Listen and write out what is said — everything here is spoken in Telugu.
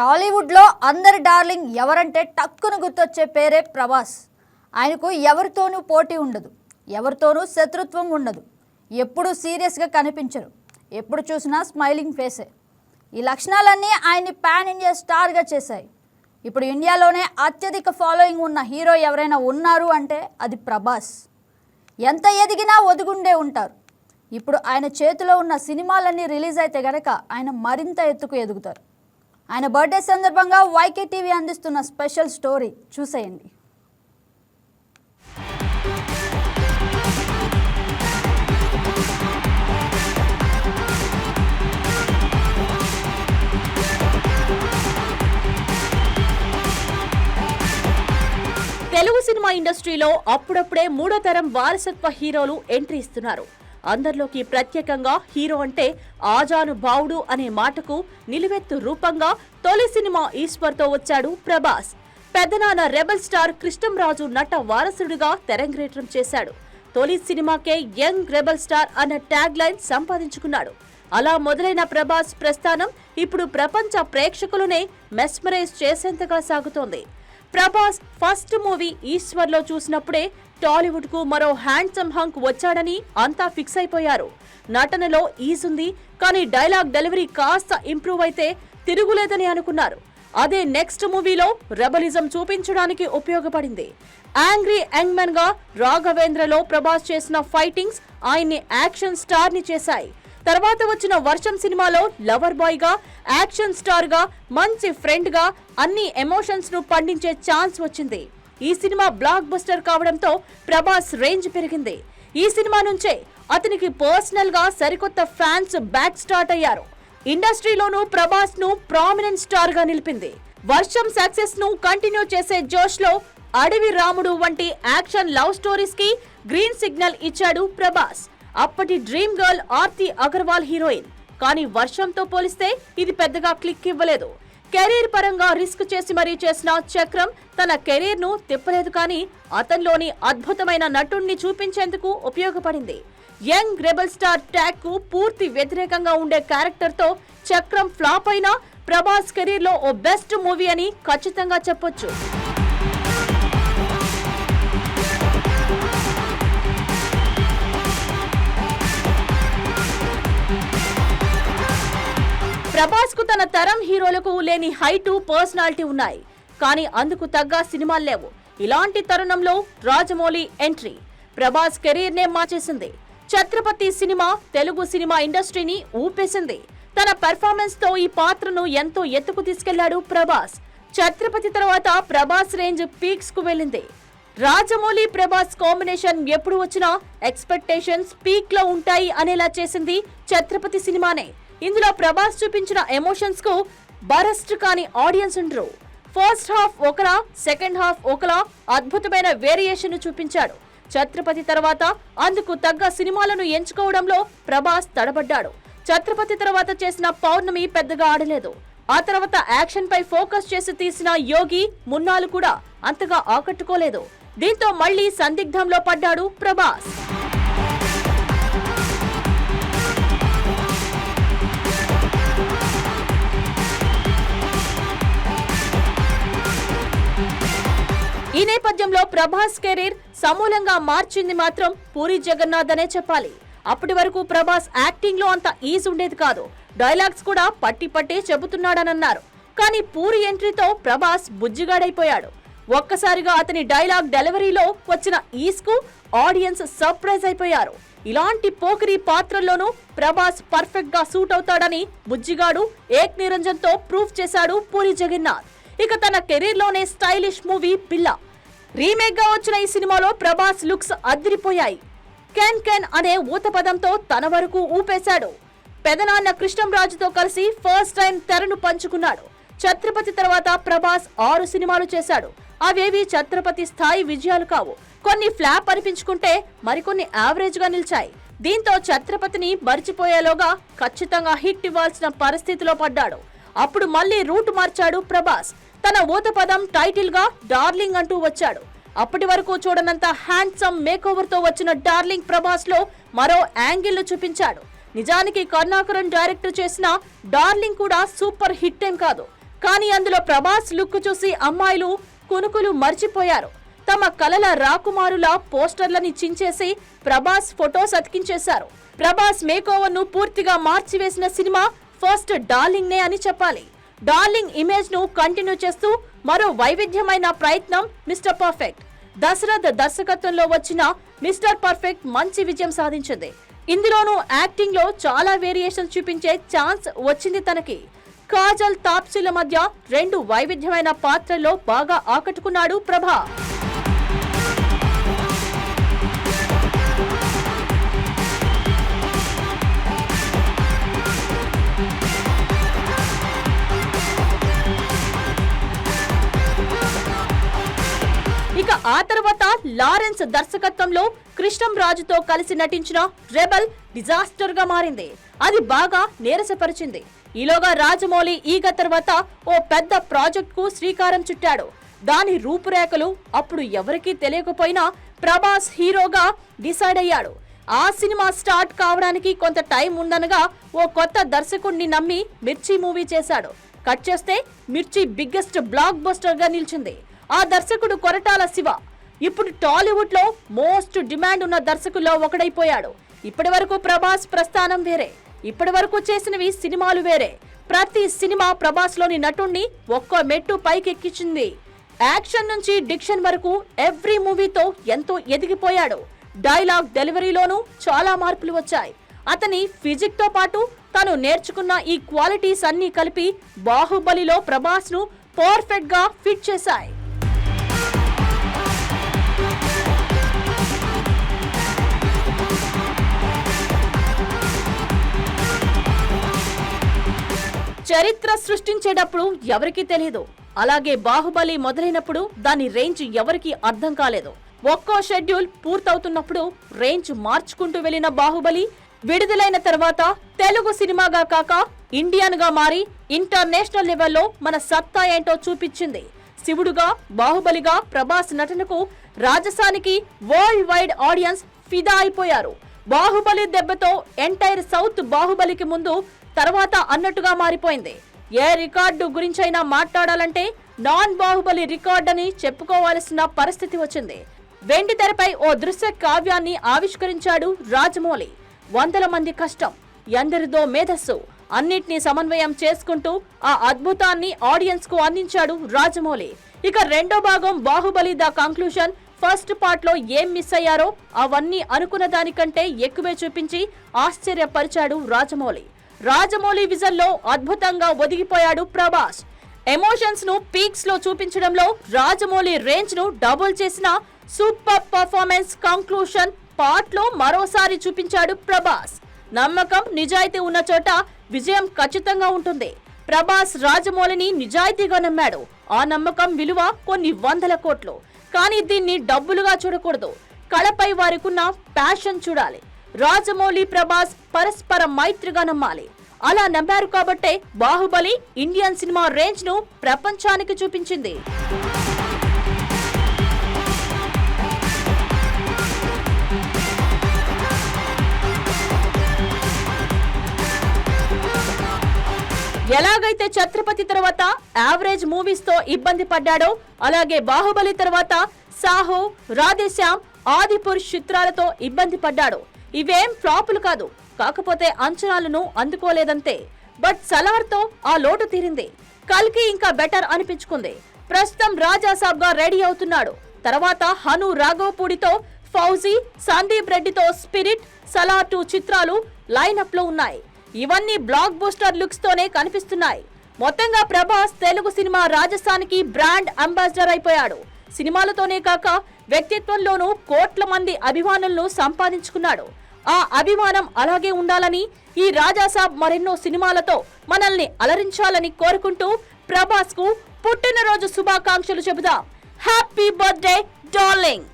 టాలీవుడ్లో అందరి డార్లింగ్ ఎవరంటే టక్కున గుర్తొచ్చే పేరే ప్రభాస్. ఆయనకు ఎవరితోనూ పోటీ ఉండదు. ఎవరితోనూ శత్రుత్వం ఉండదు. ఎప్పుడూ సీరియస్గా కనిపించరు. ఎప్పుడు చూసినా స్మైలింగ్ ఫేసే. ఈ లక్షణాలన్నీ ఆయన్ని పాన్ ఇండియా స్టార్గా చేశాయి. ఇప్పుడు ఇండియాలోనే అత్యధిక ఫాలోయింగ్ ఉన్న హీరో ఎవరైనా ఉన్నారు అంటే అది ప్రభాస్. ఎంత ఎదిగినా ఒదుగుండే ఉంటారు. ఇప్పుడు ఆయన చేతిలో ఉన్న సినిమాలన్నీ రిలీజ్ అయితే గనక ఆయన మరింత ఎత్తుకు ఎదుగుతారు. ఆయన బర్త్డే సందర్భంగా వైకే టీవీ అందిస్తున్న స్పెషల్ స్టోరీ చూసేయండి. తెలుగు సినిమా ఇండస్ట్రీలో అప్పుడప్పుడే మూడో తరం వారసత్వ హీరోలు ఎంట్రీ ఇస్తున్నారు. అందరిలోకి ప్రత్యేకంగా హీరో అంటే ఆజాను బావుడు అనే మాటకు నిలువెత్తు రూపంగా తొలి సినిమా ఈశ్వర్తో వచ్చాడు ప్రభాస్. పెద్దనాన్న రెబల్ స్టార్ కృష్ణంరాజు నట వారసుడిగా తెరంగేట్రం చేశాడు. తొలి సినిమాకే యంగ్ రెబల్ స్టార్ అన్న ట్యాగ్ లైన్ సంపాదించుకున్నాడు. అలా మొదలైన ప్రభాస్ ప్రస్థానం ఇప్పుడు ప్రపంచ ప్రేక్షకులనే మెస్మరైజ్ చేసేంతగా సాగుతోంది. ప్రభాస్ ఫస్ట్ మూవీ ఈశ్వర్లో చూసినప్పుడే టాలీవుడ్కు మరో హ్యాండ్సమ్ హంక్ వచ్చాడని అంతా ఫిక్స్ అయిపోయారు. నటనలో ఈజుంది కానీ డైలాగ్ డెలివరీ కాస్త ఇంప్రూవ్ అయితే తిరుగులేదని అనుకున్నారు. అదే నెక్స్ట్ మూవీలో రెబలిజం చూపించడానికి ఉపయోగపడింది. యాంగ్రీ యంగ్మెన్గా రాఘవేంద్రలో ప్రభాస్ చేసిన ఫైటింగ్స్ ఆయన్ని యాక్షన్ స్టార్ని చేశాయి. తర్వాత వచ్చిన వర్షం సినిమాలో లవర్ బాయ్గా యాక్షన్ స్టార్గా మంచి ఫ్రెండ్గా అన్ని ఎమోషన్స్ను పండించే ఛాన్స్ వచ్చింది. ఈ సినిమా బ్లాక్ బస్టర్ కావడంతో ప్రభాస్ రేంజ్ పెరిగింది. ఈ సినిమా నుంచే అతనికి పర్సనల్గా సరికొత్త ఫ్యాన్స్ బ్యాక్ స్టార్ట్ అయ్యారు. ఇండస్ట్రీలోనూ ప్రభాస్ను ప్రామినెంట్ స్టార్గా నిలిపింది. వర్షం సక్సెస్ను కంటిన్యూ చేసే జోష్లో అడవి రాముడు వంటి యాక్షన్ లవ్ స్టోరీస్కి గ్రీన్ సిగ్నల్ ఇచ్చాడు ప్రభాస్. అప్పటి dream girl Aarti Agarwal heroine. కానీ వర్షంతో పోలిస్తే ఇది పెద్దగా క్లిక్ ఇవ్వలేదు. కెరీర్ పరంగా రిస్క్ చేసి మరీ చేసిన చక్రం తన కెరీర్ను తిప్పలేదు కానీ అతనిలోని అద్భుతమైన నటుణ్ణి చూపించేందుకు ఉపయోగపడింది. యంగ్ రెబల్ స్టార్ ట్యాగ్కు పూర్తి వ్యతిరేకంగా ఉండే క్యారెక్టర్తో చక్రం ఫ్లాప్ అయినా ప్రభాస్ కెరీర్లో ఓ బెస్ట్ మూవీ అని ఖచ్చితంగా చెప్పొచ్చు. ప్రభాస్కు తన తరం హీరోలకు లేని హైటు పర్సనాలిటీ ఉన్నాయి. కానీ అందుకు తగ్గ సినిమాలు లేవు. ఇలాంటి తరుణంలో రాజమౌళి ఎంట్రీ. ప్రభాస్ కెరీర్ నే మార్చేసింది. ఛత్రపతి సినిమా తెలుగు సినిమా ఇండస్ట్రీని ఊపేసింది. తన పెర్ఫార్మెన్స్తో ఈ పాత్రను ఎంతో ఎత్తుకు తీసుకెళ్ళాడు ప్రభాస్. ఛత్రపతి తర్వాత ప్రభాస్ రేంజ్ పీక్స్కు వెళ్ళింది. రాజమౌళి ప్రభాస్ కాంబినేషన్ ఎప్పుడు వచ్చినా ఎక్స్పెక్టేషన్స్ పీక్లో ఉంటాయి అనేలా చేసింది ఛత్రపతి సినిమానే. ఇందులో ప్రభాస్ చూపించిన ఎమోషన్స్కు బరస్ట్ కాని ఆడియన్స్ ఉండరు. ఫస్ట్ హాఫ్ ఒకలా సెకండ్ హాఫ్ ఒకలా అద్భుతమైన వేరియేషన్ చూపించాడు. ఛత్రపతి తర్వాత అందుకు తగ్గ సినిమాలను ఎంచుకోవడంలో ప్రభాస్ తడబడ్డాడు. ఛత్రపతి తర్వాత చేసిన పౌర్ణమి పెద్దగా ఆడలేదు. ఆ తర్వాత యాక్షన్ పై ఫోకస్ చేసి తీసిన యోగి మున్నాలు కూడా అంతగా ఆకట్టుకోలేదు. దీంతో మళ్ళీ సందిగ్ధంలో పడ్డాడు ప్రభాస్. ఈ నేపథ్యంలో ప్రభాస్ కెరీర్ సమూలంగా మార్చింది మాత్రం పూరి జగన్నాథ్ అనే చెప్పాలి. అప్పటి వరకు ప్రభాస్ యాక్టింగ్లో అంత ఈజ్ ఉండేది కాదు. డైలాగ్స్ కూడా పట్టి పట్టే చెబుతున్నాడనన్నారు. కానీ పూరి ఎంట్రీతో ప్రభాస్ బుజ్జిగాడైపోయాడు. ఒక్కసారిగా అతని డైలాగ్ డెలివరీలో వచ్చిన ఈస్కు ఆడియన్స్ సర్ప్రైజ్ అయిపోయారు. ఇలాంటి పోకిరి పాత్రల్లోనూ ప్రభాస్ పర్ఫెక్ట్గా సూట్ అవుతాడని బుజ్జిగాడు ఏక్ నిరంజన్తో ప్రూవ్ చేశాడు పూరి జగన్నాథ్. ఇక తన కెరీర్లోనే స్టైలిష్ మూవీ పిల్ల. రీమేక్గా వచ్చిన ఈ సినిమాలో ప్రభాస్ లుక్స్ అదిరిపోయాయి. కెన్ కెన్ అనే ఊత పదంతో తన వరకు ఊపేశాడు. పెదనాన్న కృష్ణంరాజుతో కలిసి ఫస్ట్ టైం తెరను పంచుకున్నాడు. ఛత్రపతి తర్వాత ప్రభాస్ ఆరు సినిమాలు చేశాడు. అవేవి ఛత్రపతి స్థాయి విజయాలు కావు. కొన్ని ఫ్లాప్ అనిపించుకుంటే మరికొన్ని యావరేజ్గా నిలిచాయి. దీంతో ఛత్రపతిని మరిచిపోయేలోగా ఖచ్చితంగా హిట్ ఇవ్వాల్సిన పరిస్థితిలో పడ్డాడు. అప్పుడు మళ్ళీ రూట్ మార్చాడు ప్రభాస్. తన ఊత పదం టైటిల్గా డార్లింగ్ అంటూ వచ్చాడు. అప్పటి వరకు చూడనంత హ్యాండ్సమ్ మేకోవర్తో వచ్చిన డార్లింగ్ ప్రభాస్లో మరో యాంగిల్ చూపించాడు. నిజానికి కర్ణాకరన్ డైరెక్టర్ చేసిన డార్లింగ్ కూడా సూపర్ హిట్ ఏం కాదు. కానీ అందులో ప్రభాస్ లుక్ చూసి అమ్మాయిలు కునుకులు మర్చిపోయారు. తమ కలల రాకుమారుల పోస్టర్లని చించేసి ప్రభాస్ ఫొటోస్ అతికించేశారు. ప్రభాస్ మేకోవర్ను పూర్తిగా మార్చివేసిన సినిమా ఫస్ట్ డార్లింగ్ నే అని చెప్పాలి. డార్లింగ్ ఇమేజ్ను కంటిన్యూ చేస్తూ మరో వైవిధ్యమైన ప్రయత్నం మిస్టర్ పర్ఫెక్ట్. దశరథ్ దర్శకత్వంలో వచ్చిన మిస్టర్ పర్ఫెక్ట్ మంచి విజయం సాధించింది. ఇందులోనూ యాక్టింగ్లో చాలా వేరియేషన్ చూపించే ఛాన్స్ వచ్చింది తనకి. కాజల్ తాప్సీల మధ్య రెండు వైవిధ్యమైన పాత్రల్లో బాగా ఆకట్టుకున్నాడు ప్రభా. ఆ తర్వాత లారెన్స్ దర్శకత్వంలో కృష్ణం రాజుతో కలిసి నటించిన రెబల్ డిజాస్టర్గా మారింది. అది బాగా నీరసపరిచింది. ఈలోగా రాజమౌళి ఈగ తర్వాత ఓ పెద్ద ప్రాజెక్ట్కు శ్రీకారం చుట్టాడు. దాని రూపురేఖలు అప్పుడు ఎవరికీ తెలియకపోయినా ప్రభాస్ హీరోగా డిసైడ్ అయ్యాడు. ఆ సినిమా స్టార్ట్ కావడానికి కొంత టైం ఉందనగా ఓ కొత్త దర్శకుడిని నమ్మి మిర్చి మూవీ చేశాడు. కట్ చేస్తే మిర్చి బిగ్గెస్ట్ బ్లాక్ బస్టర్గా నిలిచింది. ఆ దర్శకుడు కొరటాల శివ. ఇప్పుడు టాలీవుడ్లో మోస్ట్ డిమాండ్ ఉన్న దర్శకుల్లో ఒకడైపోయాడు. ఇప్పటి వరకు ప్రభాస్ ప్రస్థానం వేరే. ఇప్పటి వరకు చేసినవి సినిమాలు వేరే. ప్రతి సినిమా ప్రభాస్లోని నటుణ్ణి ఒక్కో మెట్టు పైకెక్కించింది. యాక్షన్ నుంచి డిక్షన్ వరకు ఎవ్రీ మూవీతో ఎంతో ఎదిగిపోయాడు. డైలాగ్ డెలివరీలోనూ చాలా మార్పులు వచ్చాయి. అతని ఫిజిక్తో పాటు తను నేర్చుకున్న ఈ క్వాలిటీస్ అన్నీ కలిపి బాహుబలిలో ప్రభాస్ను పర్ఫెక్ట్గా ఫిట్ చేశాయి. చరిత్ర సృష్టించేటప్పుడు ఎవరికీ తెలియదు అలాగే బాహుబలి మొదలైనప్పుడు దాని రేంజ్ ఎవరికీ అర్థం కాలేదు. ఒక్కో షెడ్యూల్ పూర్తవుతున్నప్పుడు రేంజ్ మార్చుకుంటూ వెళ్ళిన బాహుబలి విడుదలైన తర్వాత తెలుగు సినిమాగా కాక ఇండియన్గా మారి ఇంటర్నేషనల్ లెవెల్లో మన సత్తా ఏంటో చూపించింది. శివుడుగా బాహుబలిగా ప్రభాస్ నటనకు రాజసానికి వరల్డ్ వైడ్ ఆడియన్స్ ఫిదా అయిపోయారు. బాహుబలి దెబ్బతో ఎంటైర్ సౌత్ బాహుబలికి ముందు తర్వాత అన్నట్టుగా మారిపోయింది. ఏ రికార్డు గురించైనా మాట్లాడాలంటే నాన్ బాహుబలి రికార్డ్ అని చెప్పుకోవాల్సిన పరిస్థితి వచ్చింది. వెండి తెరపై ఓ దృశ్య కావ్యాన్ని ఆవిష్కరించాడు రాజమౌళి. వందల మంది కష్టం ఎందరిదో మేధస్సు అన్నిటినీ సమన్వయం చేసుకుంటూ ఆ అద్భుతాన్ని ఆడియన్స్కు అందించాడు రాజమౌళి. ఇక రెండో భాగం బాహుబలి ద కంక్లూషన్ ఫస్ట్ పార్ట్లో ఏం మిస్ అయ్యారో అవన్నీ అనుకున్న దానికంటే ఎక్కువే చూపించి ఆశ్చర్యపరిచాడు రాజమౌళి. రాజమౌళి విజన్లో అద్భుతంగా ఒదిగిపోయాడు ప్రభాస్. ఎమోషన్స్ను పీక్స్లో చూపించడంలో రాజమౌళి రేంజ్ను డబుల్ చేసిన సూపర్ పర్ఫార్మెన్స్ కంక్లూషన్ పార్ట్లో మరోసారి చూపించాడు ప్రభాస్. నమ్మకం నిజాయితీ ఉన్న చోట విజయం ఖచ్చితంగా ఉంటుంది. ప్రభాస్ రాజమౌళిని నిజాయితీగా నమ్మాడు. ఆ నమ్మకం విలువ కొన్ని వందల కోట్లు. కానీ దీన్ని డబ్బులుగా చూడకూడదు. కళపై వారికున్న ప్యాషన్ చూడాలి. రాజమౌళి ప్రభాస్ పరస్పర మైత్రిగా నమ్మాలి. అలా నమ్మారు కాబట్టే బాహుబలి ఇండియన్ సినిమా రేంజ్ను ప్రపంచానికి చూపించింది. ఎలాగైతే ఛత్రపతి తర్వాత యావరేజ్ మూవీస్తో ఇబ్బంది పడ్డాడో అలాగే బాహుబలి తర్వాత సాహో రాధేశ్యామ్ ఆదిపురుష్ చిత్రాలతో ఇబ్బంది పడ్డాడు. ఇవేం ఫ్లాపులు కాదు. కాకపోతే అంచనాలను అందుకోలేదంతే. బట్ సలార్తో ఆ లోటు తీరింది. కల్కి ఇంకా బెటర్ అనిపించుకుంది. ప్రస్తుతం రాజాసాబ్గా రెడీ అవుతున్నాడు. తర్వాత హను రాఘవపూడితో ఫౌజీ సందీప్ రెడ్డితో స్పిరిట్ సలార్ టూ చిత్రాలు లైనప్లో ఉన్నాయి. ఇవన్నీ బ్లాక్ బూస్టర్ లుక్స్ తోనే కనిపిస్తున్నాయి. మొత్తంగా ప్రభాస్ తెలుగు సినిమా రాజస్థాన్కి బ్రాండ్ అంబాసిడర్ అయిపోయాడు. సినిమాలతోనే కాక వ్యక్తిత్వంలోనూ కోట్ల మంది అభిమానులను సంపాదించుకున్నాడు. ఆ అభిమానం అలాగే ఉండాలని ఈ రాజాసాబ్ మరెన్నో సినిమాలతో మనల్ని అలరించాలని కోరుకుంటూ ప్రభాస్కు పుట్టినరోజు శుభాకాంక్షలు చెబుదాం. Happy birthday darling!